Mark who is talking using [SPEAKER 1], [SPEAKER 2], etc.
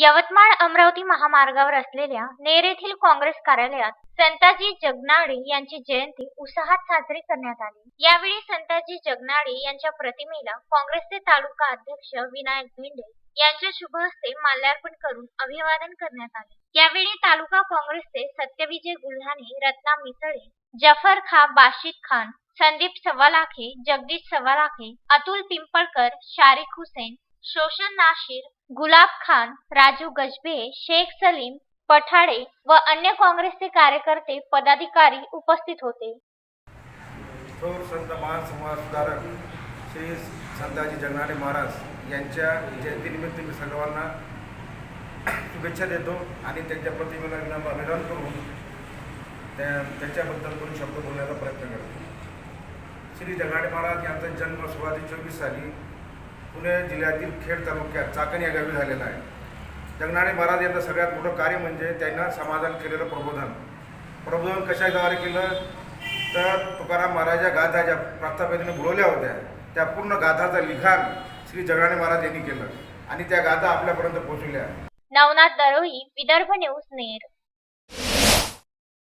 [SPEAKER 1] यवतमाळ अमरावती महामार्गावर असलेल्या नेर येथील काँग्रेस कार्यालयात संताजी जगनाडे यांची जयंती उत्साहात साजरी करण्यात आली. यावेळी संताजी जगनाडे यांच्या प्रतिमेला काँग्रेसचे तालुका अध्यक्ष विनायक भेंडे यांच्या शुभ हस्ते माल्यार्पण करून अभिवादन करण्यात आले. यावेळी तालुका काँग्रेसचे सत्यविजय गुल्हाने रत्ना मिसळे जफर खा बाशिद खान संदीप सव्वालाखे जगदीश सव्वालाखे अतुल पिंपळकर शारिक हुसेन शोषण नाशिर गुलाब खान राजू गजबे शेख सलीम पठाडे व अन्य काँग्रेसचे कार्यकर्ते पदाधिकारी उपस्थित होते.
[SPEAKER 2] थोर संत महान समाजसुधारक श्री संताजी जगनाडे महाराज यांच्या जयंतीनिमित्त मी सर्वांना शुभेच्छा देतो आणि त्यांच्या प्रतिमेला अभिनंदन करून त्या त्यांच्याबद्दल दोन शब्द बोलण्याचा प्रयत्न करतो. श्री जगनाडे महाराज यांचा जन्म सोळाशे चोवीस साली पुणे जिल्ह्यातील खेड तालुक्यात चाकण या गावी झालेला आहे. जगनाडे महाराज यांचं सगळ्यात मोठं कार्य म्हणजे त्यांना समाजाला केलेलं प्रबोधन. प्रबोधन कशाद्वारे केलं? तर तुकाराम महाराज या गाथा ज्या प्रास्तापिकेने बुडवल्या होत्या त्या पूर्ण गाथाचं लिखाण श्री जगनाडे महाराज यांनी केलं आणि त्या गाथा आपल्यापर्यंत पोहोचवल्या
[SPEAKER 1] नवनाथ दरोही विदर्भ न्यूज नेर.